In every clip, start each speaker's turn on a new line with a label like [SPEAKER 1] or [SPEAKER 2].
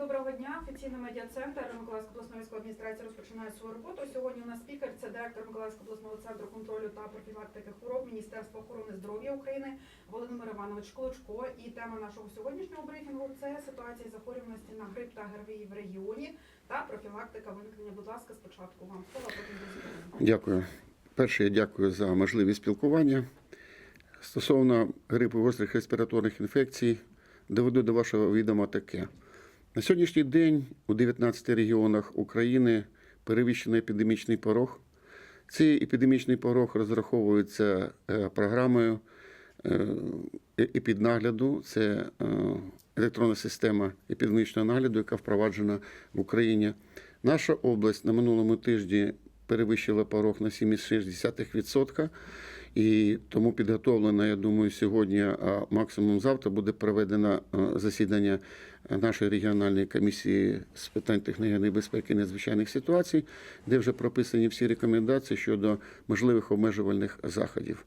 [SPEAKER 1] доброго дня. Офіційний медіа-центр Миколаївської обласної військової адміністрації розпочинає свою роботу. Сьогодні у нас спікер це директор Миколаївського обласного центру контролю та профілактики хвороб Міністерства охорони здоров'я України Володимир Іванович Клочко. І тема нашого сьогоднішнього брифінгу це ситуація захворюваності на грип та ГРВІ в регіоні та профілактика виникнення. Будь ласка, спочатку вам слово, потім.
[SPEAKER 2] Дякую. Перше, я дякую за можливість спілкування. Стосовно грипу гострих респіраторних інфекцій, доведу до вашого відома таке. На сьогоднішній день у 19 регіонах України перевищено епідемічний порог. Цей епідемічний порог розраховується е, програмою е, епіднагляду. Це е, електронна система епідемічного нагляду, яка впроваджена в Україні. Наша область на минулому тижні перевищила порог на 7,6%. І тому підготовлено, я думаю, сьогодні, а максимум завтра буде проведено е, засідання нашої регіональної комісії з питань техногенної безпеки і надзвичайних ситуацій, де вже прописані всі рекомендації щодо можливих обмежувальних заходів.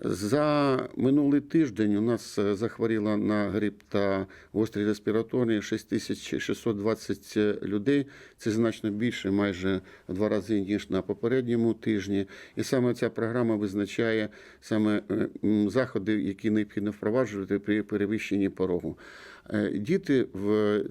[SPEAKER 2] За минулий тиждень у нас захворіла захворіло на грип та гострі респіраторні 6620 людей. Це значно більше, майже в два рази ніж на попередньому тижні. І саме ця програма визначає саме е, заходи, які необхідно впроваджувати при перевищенні порогу. Е, Діти в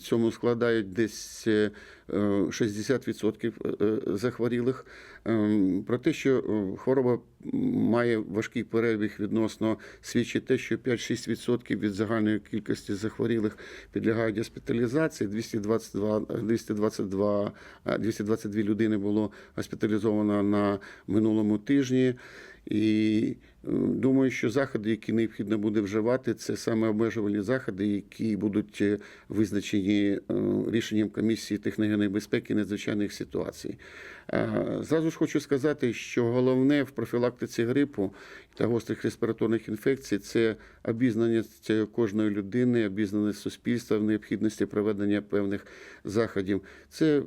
[SPEAKER 2] цьому складають десь е, 60% е, захворілих. Ем, Про те, що е, хвороба має важкий перебіг відносно свідчить те, що 5-6% від загальної кількості захворілих підлягають госпіталізації. 222, 222, е, 222 людини було госпіталізовано на минулому тижні. І е, думаю, що заходи, які необхідно буде вживати, це саме обмежувальні заходи, які будуть е, визначені е, рішенням комісії техногенної безпеки надзвичайних ситуацій. Е, Зразу ж хочу сказати, що головне в профілактиці грипу та гострих респіраторних інфекцій це обізнаність кожної людини, обізнаність суспільства в необхідності проведення певних заходів. Це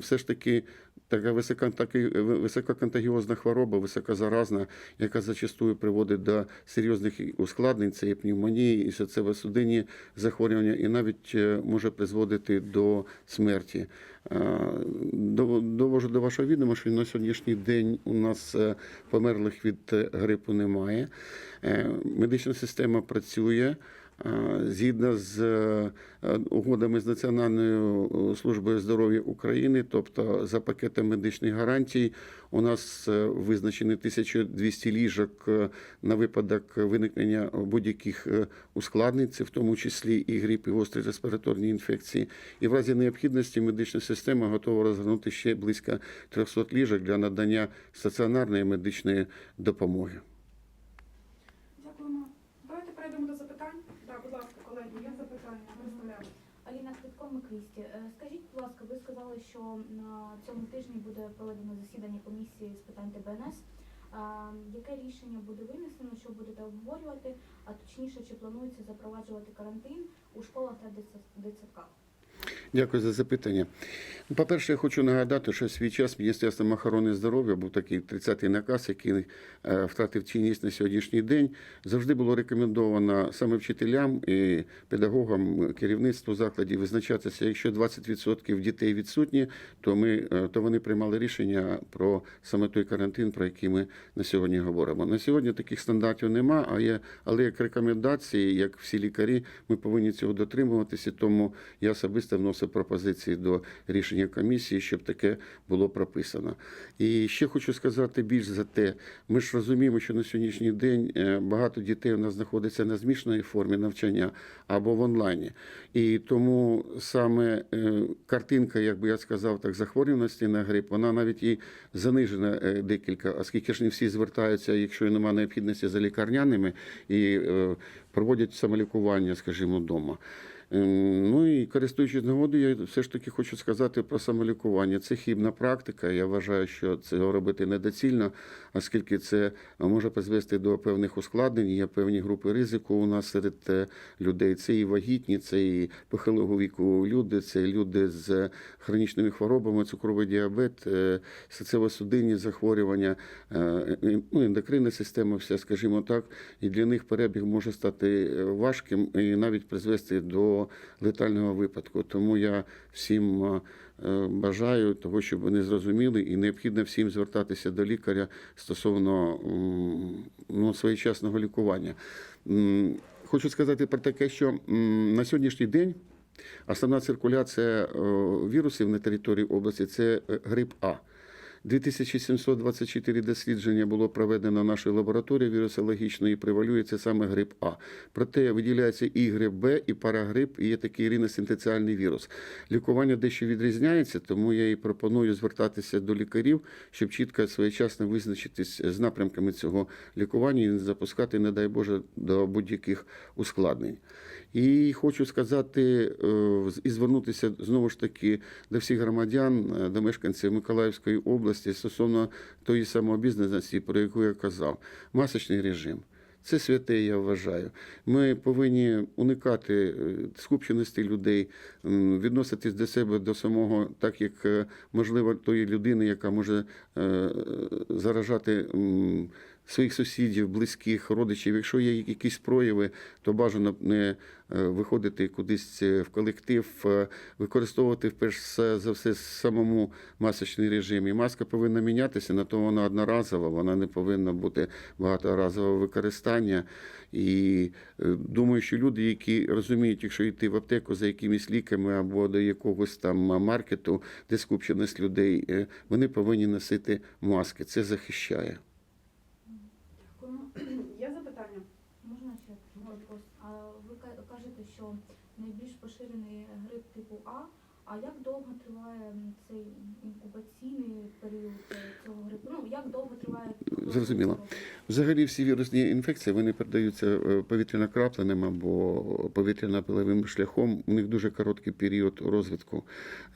[SPEAKER 2] все ж таки така висококонтагіозна хвороба, високозаразна, яка зачастую приводить до серйозних ускладнень, це і пневмонії, і серцево-судинні захворювання, і навіть е, може призводити до смерті. Е, до- Довожу до вашого відома, що на сьогоднішній день у нас е, померлих від грипу немає. Медична система працює. Згідно з е, угодами з Національною е, службою здоров'я України, тобто за пакетом медичних гарантій, у нас е, визначені 1200 ліжок на випадок виникнення будь-яких ускладнень, це в тому числі і грип, і гострі респіраторні інфекції. І в разі необхідності медична система готова розгорнути ще близько 300 ліжок для надання стаціонарної медичної допомоги.
[SPEAKER 3] 200. Е, скажіть, будь ласка, ви сказали, що на цьому тижні буде проведено засідання комісії з питань ТБНС. Яке рішення буде винесено, що будете обговорювати, а точніше, чи планується запроваджувати карантин у школах та дитсадках?
[SPEAKER 2] Дякую за запитання. По-перше, я хочу нагадати, що свій час Міністерством охорони здоров'я був такий 30-й наказ, який е, втратив чинність на сьогоднішній день. Завжди було рекомендовано саме вчителям і педагогам, керівництву закладів визначатися, якщо 20% дітей відсутні, то ми е, то вони приймали рішення про саме той карантин, про який ми на сьогодні говоримо. На сьогодні таких стандартів нема, а є, але як рекомендації, як всі лікарі, ми повинні цього дотримуватися. Тому я особисто вносив пропозиції до рішення комісії, щоб таке було прописано. І ще хочу сказати більш за те, ми ж розуміємо, що на сьогоднішній день е, багато дітей у нас знаходиться на змішаній формі навчання або в онлайні. І тому саме е, картинка, як би я сказав, так захворюваності на грип, вона навіть і занижена е, декілька, оскільки ж не всі звертаються, якщо немає необхідності за лікарняними і проводять самолікування, скажімо, вдома. Ем, Ну і користуючись нагодою, я все ж таки хочу сказати про самолікування. Це хібна практика. Я вважаю, що цього робити недоцільно, оскільки це може призвести до певних ускладнень. Є певні групи ризику у нас серед е, людей. Це і вагітні, це і похилого віку люди, це люди з хронічними хворобами, цукровий діабет, е, серцево-судинні захворювання, е, ну, ендокринна система, вся, скажімо так, і для них перебіг може стати важким і навіть призвести до летального випадку. Тому я всім е, е, бажаю того, щоб вони зрозуміли, і необхідно всім звертатися до лікаря стосовно ну, своєчасного лікування. Хочу сказати про таке, що на сьогоднішній день основна циркуляція е, вірусів на території області це грип А. 2724 дослідження було проведено нашою лабораторією вірусологічної і превалюється саме грип А. Проте виділяється і грип Б, і парагрип, і є такий риносинтеціальний вірус. Лікування дещо відрізняється, тому я і пропоную звертатися до лікарів, щоб чітко своєчасно визначитись з напрямками цього лікування і не запускати, не дай Боже, до будь-яких ускладнень. І хочу сказати е, і звернутися знову ж таки до всіх громадян, е, до мешканців Миколаївської області стосовно тої самообізнаності, про яку я казав. Масочний режим. Це святе, я вважаю. Ми повинні уникати е, скупченості людей, відноситись до себе до самого, так як можливо тої людини, яка може заражати своїх сусідів, близьких, родичів. Якщо є якісь прояви, то бажано не виходити кудись е, в колектив, е, використовувати вперше за все самому масочний режим. І маска повинна мінятися, на то вона одноразова, вона не повинна бути багаторазового використання. І е, думаю, що люди, які розуміють, якщо йти в аптеку за якимись ліками або до якогось там маркету, де скупченість людей, вони повинні носити маски. Це захищає.
[SPEAKER 1] Дякуємо. Є запитання?
[SPEAKER 3] Можна ще вопрос? А ви ка- кажете, що найбільш поширений грип типу А. Як довго триває цей інкубаційний період е, цього грипу? Ну як довго триває
[SPEAKER 2] Зрозуміло. Взагалі всі вірусні інфекції вони передаються е, повітряно-крапленим або повітряно-пиловим шляхом. У них дуже короткий період розвитку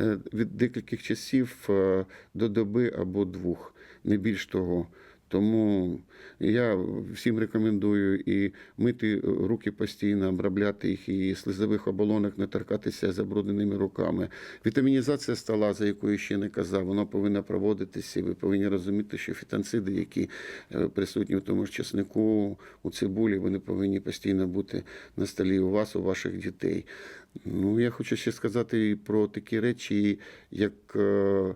[SPEAKER 2] Е, від декількох часів до доби або двох, не більш того. Тому я всім рекомендую і мити руки постійно, обробляти їх і слизових оболонок не торкатися забрудненими руками. Вітамінізація стола, за якою ще не казав, вона повинна проводитися. Ви повинні розуміти, що фітонциди, які е, присутні в тому ж чеснику, у цибулі, вони повинні постійно бути на столі у вас, у ваших дітей. Ну, я хочу ще сказати про такі речі, як е,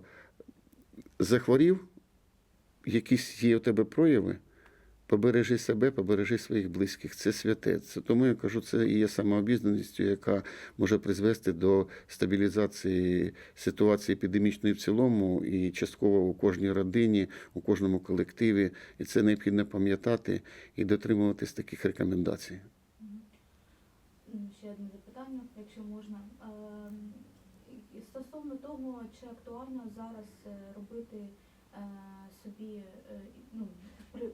[SPEAKER 2] захворів, якісь є у тебе прояви. Побережи себе, побережи своїх близьких. Це святе. Це тому я кажу, це і є самообізнаністю, яка може призвести до стабілізації ситуації епідемічної в цілому і частково у кожній родині, у кожному колективі. І це необхідно пам'ятати і дотримуватись таких рекомендацій.
[SPEAKER 3] Ще одне запитання, якщо можна. Ем, Стосовно того, чи актуально зараз е, робити собі е, ну, при-?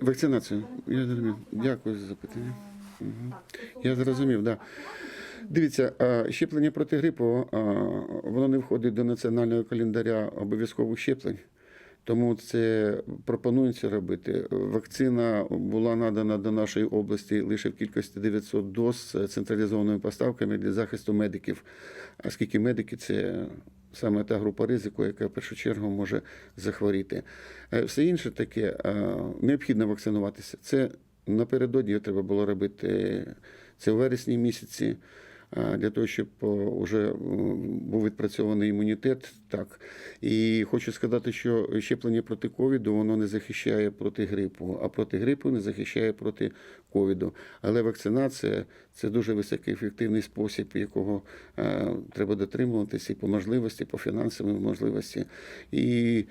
[SPEAKER 2] Вакцинацію. Я зрозумів. Дякую за запитання.
[SPEAKER 3] Стосовно
[SPEAKER 2] Я зрозумів,
[SPEAKER 3] так.
[SPEAKER 2] да. Дивіться, щеплення проти грипу воно не входить до національного календаря обов'язкових щеплень. Тому це пропонується робити. Вакцина була надана до нашої області лише в кількості 900 доз з централізованими поставками для захисту медиків, оскільки медики це саме та група ризику, яка в першу чергу може захворіти. Е, Все інше таке необхідно вакцинуватися. Це напередодні треба було робити це у вересні місяці. А, Для того, щоб вже був відпрацьований імунітет, так. І хочу сказати, що щеплення проти ковіду воно не захищає проти грипу, а проти грипу не захищає проти ковіду. Але вакцинація це дуже високоефективний спосіб, якого е, треба дотримуватися і по можливості, по фінансовій можливості. І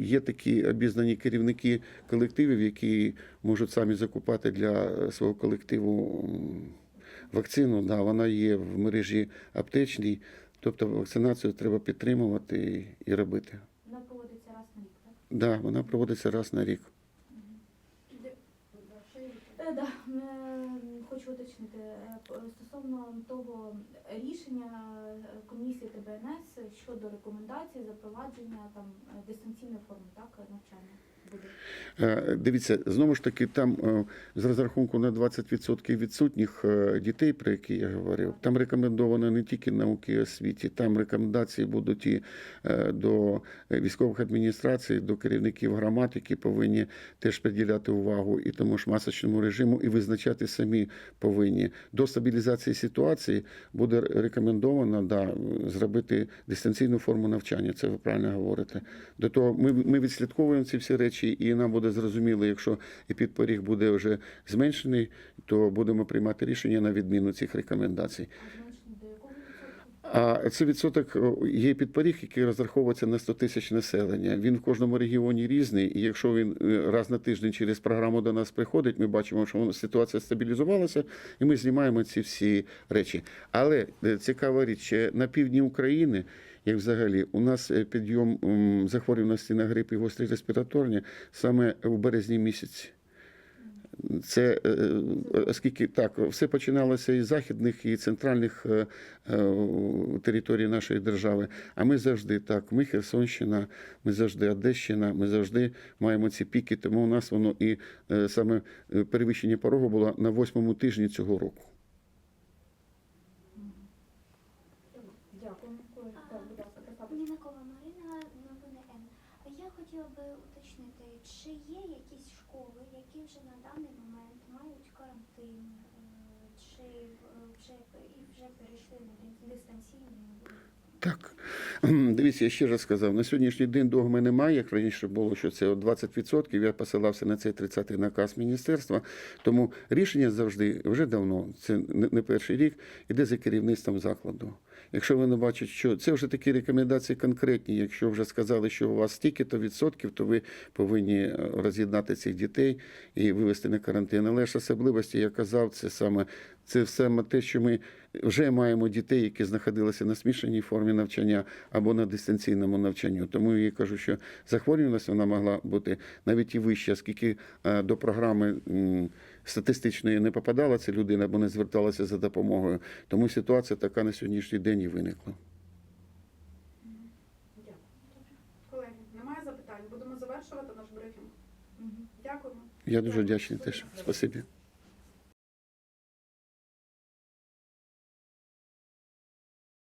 [SPEAKER 2] є такі обізнані керівники колективів, які можуть самі закупати для свого колективу. Вакцину, да, вона є в мережі аптечній, тобто вакцинацію треба підтримувати і, робити.
[SPEAKER 3] Вона проводиться раз на рік, так?
[SPEAKER 2] Да, вона проводиться раз на рік.
[SPEAKER 3] Е, да, е, хочу уточнити е, стосовно того рішення е, комісії ТБНС щодо рекомендацій запровадження там е, дистанційної форми так навчання.
[SPEAKER 2] Е, Дивіться, знову ж таки, там з розрахунку на 20% відсутніх дітей, про які я говорив, там рекомендовано не тільки науки і освіті, там рекомендації будуть і до військових адміністрацій, до керівників громад, які повинні теж приділяти увагу і тому ж масочному режиму, і визначати самі повинні. До стабілізації ситуації буде рекомендовано да, зробити дистанційну форму навчання. Це ви правильно говорите. До того ми, ми відслідковуємо ці всі речі, і нам буде зрозуміло, якщо епідпоріг буде вже зменшений, то будемо приймати рішення на відміну цих рекомендацій.
[SPEAKER 3] А зменшення до якого відсотку?
[SPEAKER 2] А це відсоток є підпоріг, який розраховується на 100 тисяч населення. Він в кожному регіоні різний. І якщо він е, раз на тиждень через програму до нас приходить, ми бачимо, що ситуація стабілізувалася, і ми знімаємо ці всі речі. Але е, цікава річ, на півдні України. Як взагалі, у нас е, підйом захворюваності на грип і гострі респіраторні саме в березні місяці. Це е, оскільки так, все починалося із західних і центральних е, е, територій нашої держави. А ми завжди так, ми Херсонщина, ми завжди Одещина, ми завжди маємо ці піки. Тому у нас воно і е, саме е, перевищення порогу було на восьмому тижні цього року.
[SPEAKER 4] Марина, новини Н. Я хотіла би уточнити, чи є якісь школи, які вже на даний момент мають карантин, е, чи е, вже і вже перейшли на ди- дистанційний?
[SPEAKER 2] Так. Дивіться, я ще раз сказав, на сьогоднішній день догми немає, як раніше було, що це 20%. Я посилався на цей 30-й наказ міністерства. Тому рішення завжди, вже давно, це не перший рік, іде за керівництвом закладу. Якщо вони бачать, що це вже такі рекомендації конкретні. Якщо вже сказали, що у вас стільки-то відсотків, то ви повинні е, роз'єднати цих дітей і вивести на карантин. Але ж особливості, я казав, це саме це саме те, що ми вже маємо дітей, які знаходилися на смішаній формі навчання або на дистанційному навчанню. Тому я кажу, що захворюваність вона могла бути навіть і вища, оскільки е, до програми статистичної не попадала ця людина, або не зверталася за допомогою. Тому ситуація така на сьогоднішній день і виникла.
[SPEAKER 1] Дякую. Колеги, немає запитань. Будемо завершувати наш брифінг. Дякуємо.
[SPEAKER 2] Я дуже вдячний теж. Спасибі.